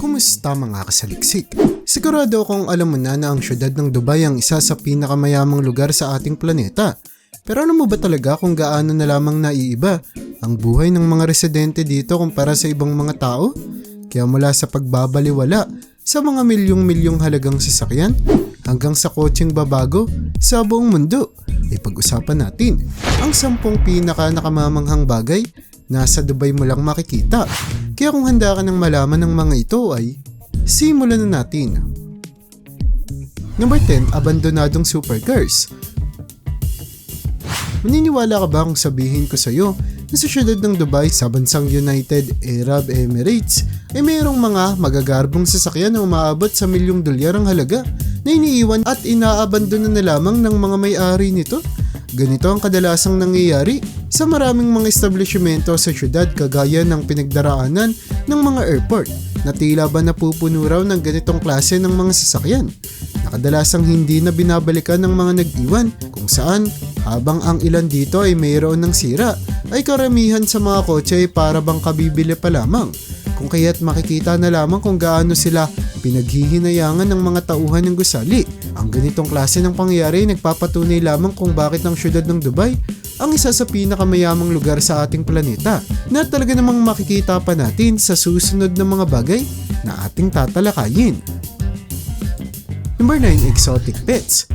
Kumusta mga kasaliksik? Sigurado akong alam mo na na ang syudad ng Dubai ang isa sa pinakamayamang lugar sa ating planeta. Pero alam mo ba talaga kung gaano na lamang naiiba ang buhay ng mga residente dito kumpara sa ibang mga tao? Kaya mula sa pagbabaliwala sa mga milyong-milyong halagang sasakyan hanggang sa kotseng babago sa buong mundo, ay pag-usapan natin ang sampung pinaka nakamamanghang bagay nasa Dubai mo lang makikita. Kaya kung handa ka ng malaman ng mga ito ay simulan na natin. Number 10, abandonadong supercars. Maniniwala ka ba kung sabihin ko sa iyo na sa syudad ng Dubai sa bansang United Arab Emirates ay mayroong mga magagarbong sasakyan na umaabot sa milyong dolyar ang halaga na iniiwan at inaabandona na lamang ng mga may-ari nito? Ganito ang kadalasang nangyayari sa maraming mga establishmento sa syudad kagaya ng pinagdaraanan ng mga airport na tila ba napupuno raw ng ganitong klase ng mga sasakyan na kadalasang hindi na binabalikan ng mga nag-iwan kung saan habang ang ilan dito ay mayroon ng sira ay karamihan sa mga kotse ay para bang kabibili pa lamang kung kaya't makikita na lamang kung gaano sila pinaghihinayangan ng mga tauhan ng gusali. Ang ganitong klase ng pangyayari ay nagpapatunay lamang kung bakit ang syudad ng Dubai ang isa sa pinakamayamang lugar sa ating planeta na talaga namang makikita pa natin sa susunod na mga bagay na ating tatalakayin. Number 9, exotic pets.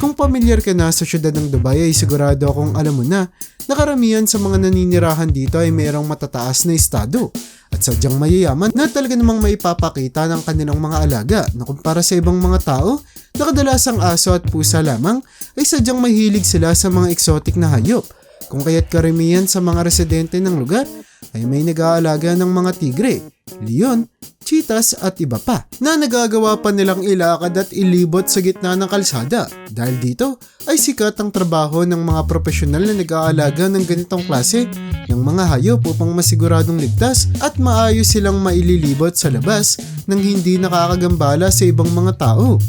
Kung pamilyar ka na sa syudad ng Dubai ay sigurado akong alam mo na na karamihan sa mga naninirahan dito ay mayroong matataas na estado at sadyang mayayaman na talaga namang maipapakita ng kanilang mga alaga na kumpara sa ibang mga tao na kadalasang aso at pusa lamang ay sadyang mahilig sila sa mga exotic na hayop. Kung kaya't karamihan sa mga residente ng lugar ay may nag-aalaga ng mga tigre, leon, cheetahs at iba pa na nagagawa pa nilang ilakad at ilibot sa gitna ng kalsada. Dahil dito ay sikat ang trabaho ng mga profesional na nag-aalaga ng ganitong klase ng mga hayop upang masiguradong ligtas at maayos silang maililibot sa labas nang hindi nakakagambala sa ibang mga tao.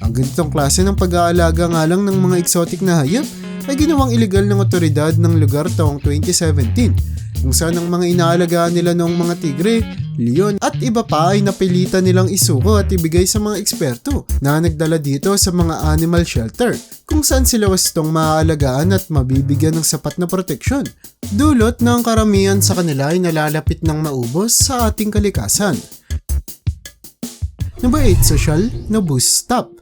Ang ganitong klase ng pag-aalaga nga lang ng mga exotic na hayop ay ginawang ilegal ng otoridad ng lugar taong 2017 kung saan ang mga inaalagaan nila noong mga tigre, leon at iba pa ay napilitan nilang isuko at ibigay sa mga eksperto na nagdala dito sa mga animal shelter kung saan sila wastong maaalagaan at mabibigyan ng sapat na proteksyon. Dulot na ang karamihan sa kanila ay nalalapit ng maubos sa ating kalikasan. Number 8, social na boost stop.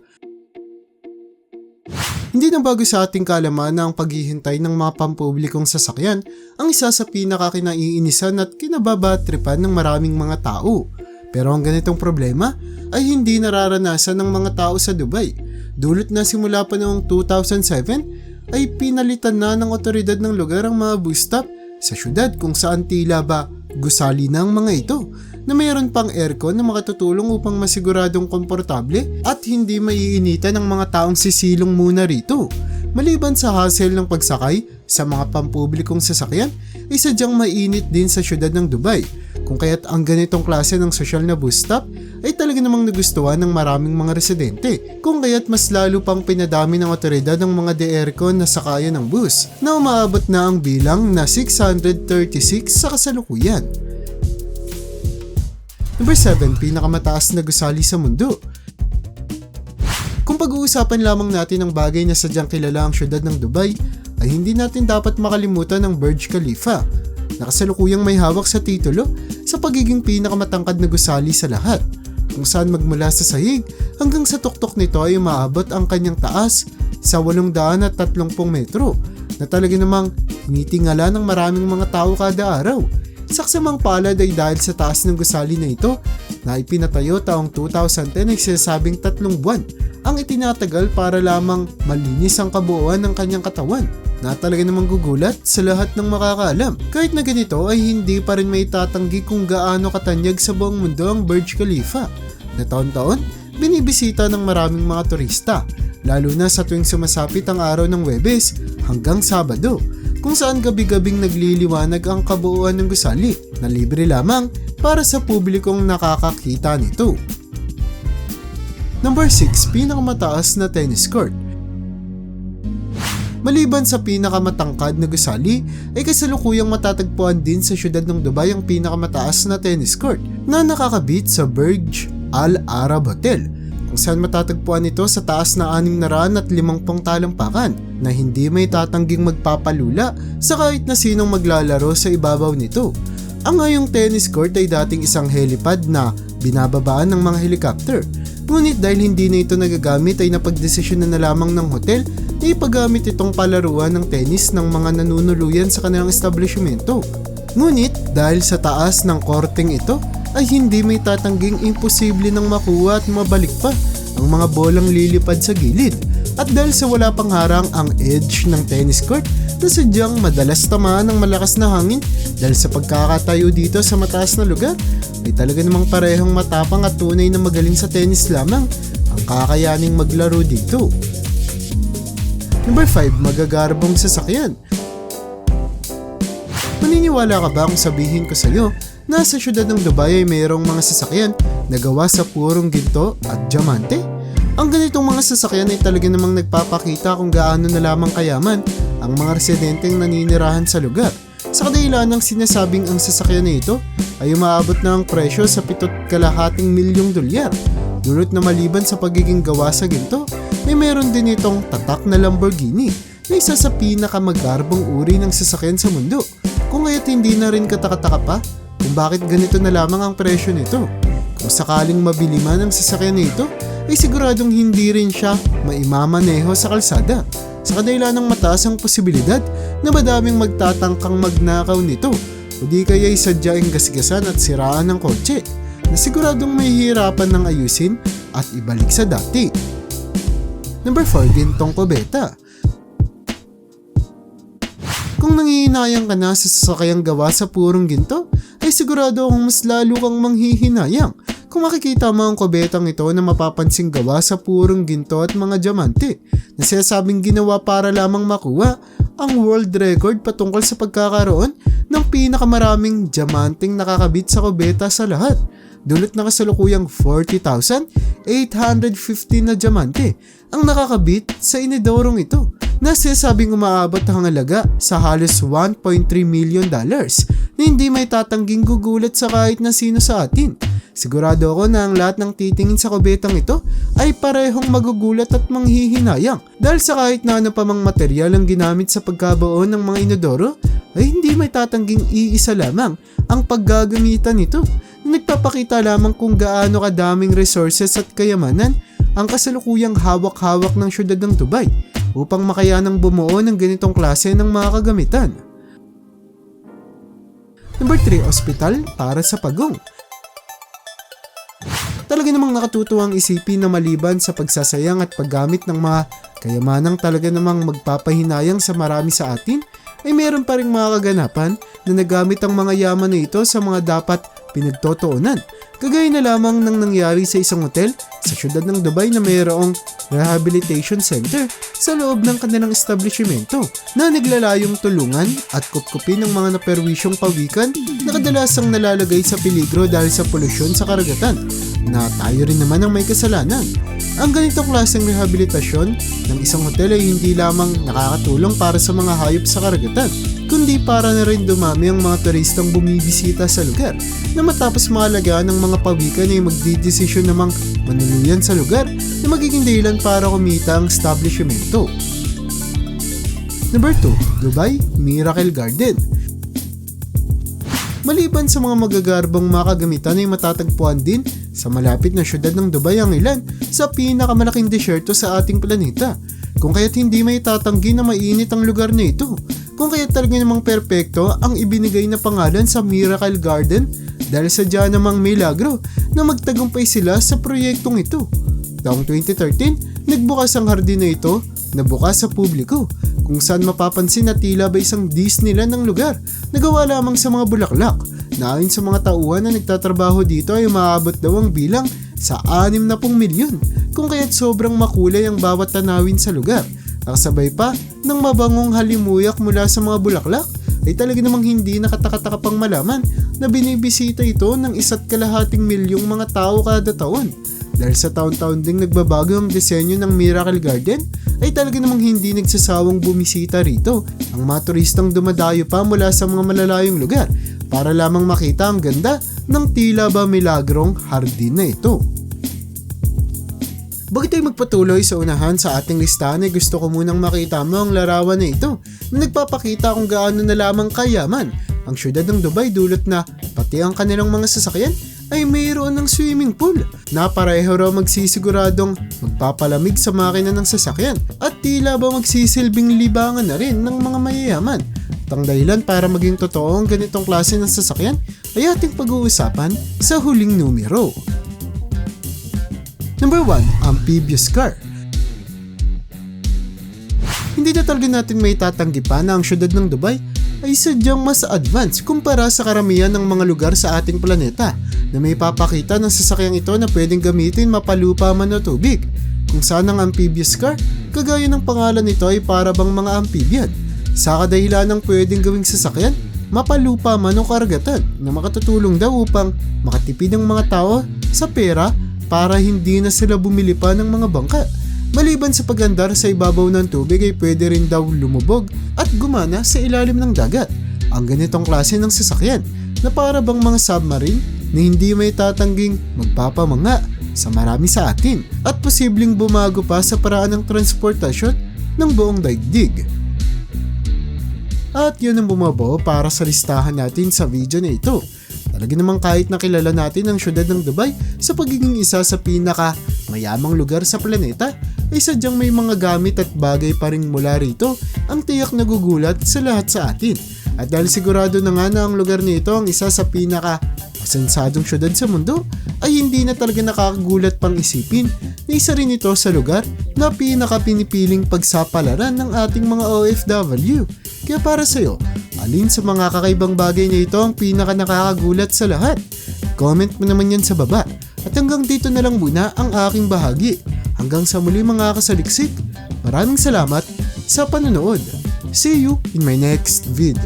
Hindi na bago sa ating kalaman ang paghihintay ng mga pampublikong sasakyan ang isa sa pinakakinaiinisan at kinababatripan ng maraming mga tao. Pero ang ganitong problema ay hindi nararanasan ng mga tao sa Dubai. Dulot na simula pa noong 2007 ay pinalitan na ng otoridad ng lugar ang mga bus stop sa syudad kung saan tila ba gusali na mga ito na mayroon pang aircon na makatutulong upang masiguradong komportable at hindi maiinitan ng mga taong sisilong muna rito. Maliban sa hassle ng pagsakay sa mga pampublikong sasakyan, ay sadyang mainit din sa syudad ng Dubai. Kung kaya't ang ganitong klase ng social na bus stop ay talaga namang nagustuhan ng maraming mga residente. Kung kaya't mas lalo pang pinadami ng otoridad ng mga de-aircon na sakayan ng bus na umaabot na ang bilang na 636 sa kasalukuyan. Number 7, pinakamataas na gusali sa mundo. Kung pag-uusapan lamang natin ang bagay na sadyang kilala ang syudad ng Dubai, ay hindi natin dapat makalimutan ang Burj Khalifa na kasalukuyang may hawak sa titulo sa pagiging pinakamatangkad na gusali sa lahat kung saan magmula sa sahig hanggang sa tuktok nito ay umaabot ang kanyang taas sa 830 metro na talaga namang hinitingala ng maraming mga tao kada araw Saksamang palad ay dahil sa taas ng gusali na ito na ipinatayo taong 2010 ay sinasabing tatlong buwan ang itinatagal para lamang malinis ang kabuuan ng kanyang katawan na talaga namang gugulat sa lahat ng makakaalam. Kahit na ganito ay hindi pa rin may tatanggi kung gaano katanyag sa buong mundo ang Burj Khalifa na taon-taon binibisita ng maraming mga turista lalo na sa tuwing sumasapit ang araw ng Webes hanggang Sabado kung saan gabi-gabing nagliliwanag ang kabuuan ng gusali na libre lamang para sa publikong nakakakita nito. Number 6, pinakamataas na tennis court. Maliban sa pinakamatangkad na gusali, ay kasalukuyang matatagpuan din sa syudad ng Dubai ang pinakamataas na tennis court na nakakabit sa Burj Al Arab Hotel kung saan matatagpuan ito sa taas na 650 talampakan na hindi may tatangging magpapalula sa kahit na sinong maglalaro sa ibabaw nito. Ang ngayong tennis court ay dating isang helipad na binababaan ng mga helicopter. Ngunit dahil hindi na ito nagagamit ay napagdesisyon na, na lamang ng hotel na ipagamit itong palaruan ng tennis ng mga nanunuluyan sa kanilang establishmento. Ngunit dahil sa taas ng korteng ito ay hindi may tatangging imposible nang makuha at mabalik pa ang mga bolang lilipad sa gilid. At dahil sa wala pang harang ang edge ng tennis court na sadyang madalas tamaan ng malakas na hangin dahil sa pagkakatayo dito sa mataas na lugar ay talaga namang parehong matapang at tunay na magaling sa tennis lamang ang kakayaning maglaro dito. Number 5, magagarbong sasakyan. Maniniwala ka ba kung sabihin ko sa iyo na sa syudad ng Dubai ay mayroong mga sasakyan na gawa sa purong ginto at diamante? Ang ganitong mga sasakyan ay talaga namang nagpapakita kung gaano na lamang kayaman ang mga residenteng naninirahan sa lugar. Sa kadahilan ng sinasabing ang sasakyan na ito ay umaabot na ang presyo sa pitot kalahating milyong dolyar. Dulot na maliban sa pagiging gawa sa ginto, may meron din itong tatak na Lamborghini na isa sa pinakamagarbong uri ng sasakyan sa mundo. Kung kaya't hindi na rin katakataka pa kung bakit ganito na lamang ang presyo nito. Kung sakaling mabili man ang sasakyan na ito, ay siguradong hindi rin siya maimamaneho sa kalsada. Sa kadahilan ng mataas ang posibilidad na madaming magtatangkang magnakaw nito o di kaya'y sadyang gasigasan at siraan ng kotse na siguradong may hirapan ng ayusin at ibalik sa dati. Number 4, gintong kubeta. Kung nangihinayang ka na sa sasakayang gawa sa purong ginto, ay sigurado akong mas lalo kang manghihinayang kung makikita mo ang kubetang ito na mapapansing gawa sa purong ginto at mga diamante na sinasabing ginawa para lamang makuha ang world record patungkol sa pagkakaroon ng pinakamaraming diamanting nakakabit sa kubeta sa lahat. Dulot na kasalukuyang 40,850 na diamante ang nakakabit sa inidorong ito na sinasabing umaabot ang halaga sa halos 1.3 million dollars na hindi may tatangging gugulat sa kahit na sino sa atin. Sigurado ako na ang lahat ng titingin sa kubetang ito ay parehong magugulat at manghihinayang dahil sa kahit na ano pa mang material ang ginamit sa pagkabuo ng mga inodoro ay hindi may tatangging iisa lamang ang paggagamitan nito na nagpapakita lamang kung gaano kadaming resources at kayamanan ang kasalukuyang hawak-hawak ng syudad ng Dubai upang makayanang bumuo ng ganitong klase ng mga kagamitan. Number 3, ospital para sa pagong. Talaga namang nakatutuwang isipin na maliban sa pagsasayang at paggamit ng mga kayamanang talaga namang magpapahinayang sa marami sa atin, ay meron pa rin mga kaganapan na nagamit ang mga yaman na ito sa mga dapat pinagtotoonan. Kagaya na lamang ng nangyari sa isang hotel sa syudad ng Dubai na mayroong rehabilitation center sa loob ng kanilang establishmento na naglalayong tulungan at kupkupin ng mga naperwisyong pawikan na kadalasang nalalagay sa peligro dahil sa polusyon sa karagatan na tayo rin naman ang may kasalanan. Ang ganitong klaseng rehabilitasyon ng isang hotel ay hindi lamang nakakatulong para sa mga hayop sa karagatan, kundi para na rin dumami ang mga turistang bumibisita sa lugar na matapos mahalagaan ng mga pawikan ay magdidesisyon namang manuluyan sa lugar na magiging dahilan para kumita ang establishmento. Number 2, Dubai Miracle Garden. Maliban sa mga magagarbang mga kagamitan ay matatagpuan din sa malapit na syudad ng Dubai ang ilan sa pinakamalaking desyerto sa ating planeta. Kung kaya't hindi may tatanggi na mainit ang lugar na ito. Kung kaya't talaga namang perpekto ang ibinigay na pangalan sa Miracle Garden dahil sadya namang milagro na magtagumpay sila sa proyektong ito. Taong 2013, nagbukas ang hardin na ito na bukas sa publiko kung saan mapapansin na tila ba isang Disneyland ng lugar na gawa lamang sa mga bulaklak ayon sa mga tauhan na nagtatrabaho dito ay umaabot daw ang bilang sa 60 milyon kung kaya't sobrang makulay ang bawat tanawin sa lugar. Nakasabay pa ng mabangong halimuyak mula sa mga bulaklak ay talaga namang hindi nakatakataka pang malaman na binibisita ito ng isa't kalahating milyong mga tao kada taon. Dahil sa taon-taon ding nagbabago ang disenyo ng Miracle Garden, ay talaga namang hindi nagsasawang bumisita rito. Ang mga turistang dumadayo pa mula sa mga malalayong lugar para lamang makita ang ganda ng tila ba milagrong hardin na ito. Bago tayo magpatuloy sa unahan sa ating listahan ay gusto ko munang makita mo ang larawan na ito na nagpapakita kung gaano na lamang kayaman ang syudad ng Dubai dulot na pati ang kanilang mga sasakyan ay mayroon ng swimming pool na pareho raw magsisiguradong magpapalamig sa makina ng sasakyan at tila ba magsisilbing libangan na rin ng mga mayayaman. At dahilan para maging totoo ang ganitong klase ng sasakyan ay ating pag-uusapan sa huling numero. Number 1, amphibious car. Hindi na talaga natin may tatanggi pa na ang syudad ng Dubai ay sadyang mas advanced kumpara sa karamihan ng mga lugar sa ating planeta na may papakita ng sasakyang ito na pwedeng gamitin mapalupa man o tubig. Kung saan ang amphibious car, kagaya ng pangalan nito ay para bang mga amphibian. Sa kadahilan ng pwedeng gawing sasakyan, mapalupa man o karagatan na makatutulong daw upang makatipid ang mga tao sa pera para hindi na sila bumili pa ng mga bangka. Maliban sa pagandar sa ibabaw ng tubig ay pwede rin daw lumubog at gumana sa ilalim ng dagat. Ang ganitong klase ng sasakyan na para bang mga submarine na hindi may tatangging magpapamanga sa marami sa atin at posibleng bumago pa sa paraan ng transportasyon ng buong daigdig. At yun ang bumabaw para sa listahan natin sa video na ito. Talaga namang kahit nakilala natin ang syudad ng Dubai sa pagiging isa sa pinaka mayamang lugar sa planeta, ay sadyang may mga gamit at bagay pa rin mula rito ang tiyak nagugulat sa lahat sa atin. At dahil sigurado na nga na ang lugar nito ang isa sa pinaka masensadong syudad sa mundo, ay hindi na talaga nakakagulat pang isipin na isa rin ito sa lugar na pinaka pinipiling pagsapalaran ng ating mga OFW. Kaya para sa'yo, alin sa mga kakaibang bagay na ito ang pinaka nakakagulat sa lahat? Comment mo naman yan sa baba. At hanggang dito na lang muna ang aking bahagi. Hanggang sa muli mga kasaliksik, maraming salamat sa panonood. See you in my next vid.